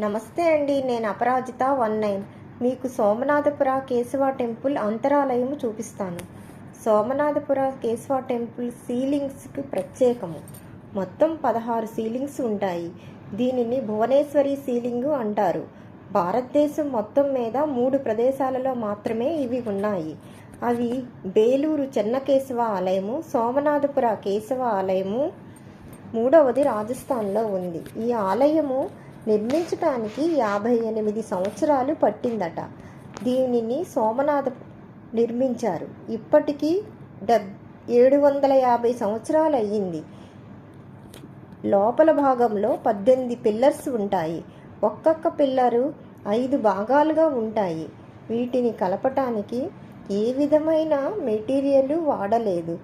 నమస్తే అండి నేను అపరాజిత వన్ నైన్. మీకు సోమనాథపుర కేశవ టెంపుల్ అంతరాలయం చూపిస్తాను. సోమనాథపుర కేశవ టెంపుల్ సీలింగ్స్కి ప్రత్యేకము. మొత్తం పదహారు సీలింగ్స్ ఉంటాయి. దీనిని భువనేశ్వరి సీలింగ్ అంటారు. భారతదేశం మొత్తం మీద మూడు ప్రదేశాలలో మాత్రమే ఇవి ఉన్నాయి. అవి బేలూరు చెన్నకేశవ ఆలయము సోమనాథపుర కేశవ ఆలయము మూడవది రాజస్థాన్లో ఉంది. ఈ ఆలయము నిర్మించటానికి యాభై ఎనిమిది సంవత్సరాలు పట్టిందట. దీనిని సోమనాథ నిర్మించారు. ఇప్పటికీ డెబ్ ఏడు వందల యాభై సంవత్సరాలు అయ్యింది లోపల భాగంలో పద్దెనిమిది పిల్లర్స్ ఉంటాయి. ఒక్కొక్క పిల్లరు ఐదు భాగాలుగా ఉంటాయి. వీటిని కలపటానికి ఏ విధమైన మెటీరియల్ వాడలేదు.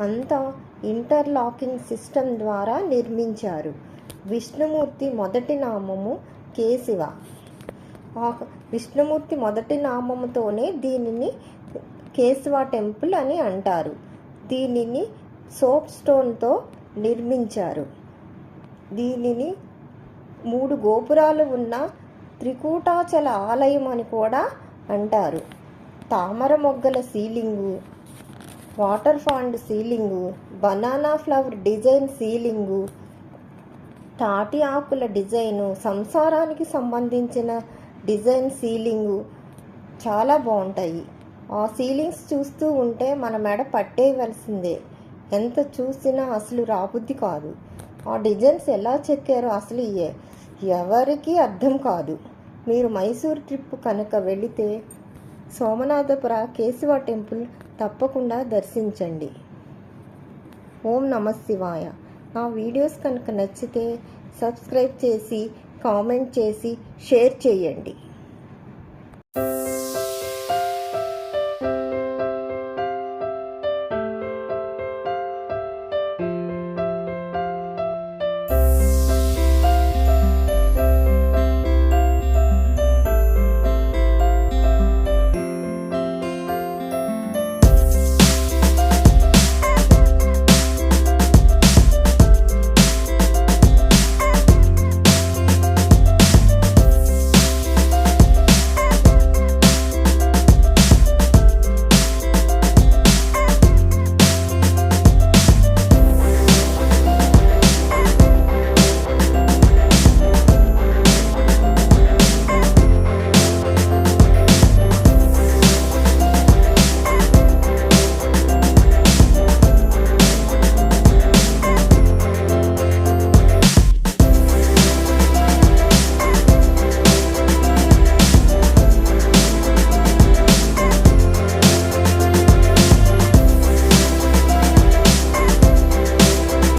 అంతా ఇంటర్లాకింగ్ సిస్టమ్ ద్వారా నిర్మించారు. విష్ణుమూర్తి మొదటి నామము కేశివ. విష్ణుమూర్తి మొదటి నామముతోనే దీనిని కేశవ టెంపుల్ అని అంటారు. దీనిని సోప్ స్టోన్తో నిర్మించారు. దీనిని మూడు గోపురాలు ఉన్న త్రికూటాచల ఆలయం అని కూడా అంటారు. తామర మొగ్గల ceiling water pond ceiling banana flower design ceiling తాటి ఆకుల డిజైను సంసారానికి సంబంధించిన డిజైన్ సీలింగు చాలా బాగుంటాయి ఆ సీలింగ్స్ చూస్తూ ఉంటే మన మెడ పట్టేయవలసిందే. ఎంత చూసినా అసలు రాబుద్ది కాదు. ఆ డిజైన్స్ ఎలా చెక్కారో అసలు ఏ ఎవరికీ అర్థం కాదు. మీరు మైసూర్ ట్రిప్ కనుక వెళితే సోమనాథపుర కేశవ టెంపుల్ తప్పకుండా దర్శించండి. ఓం నమ శివాయ. నా వీడియోస్ కనుక నచ్చితే సబ్స్క్రైబ్ చేసి కామెంట్ చేసి షేర్ చేయండి.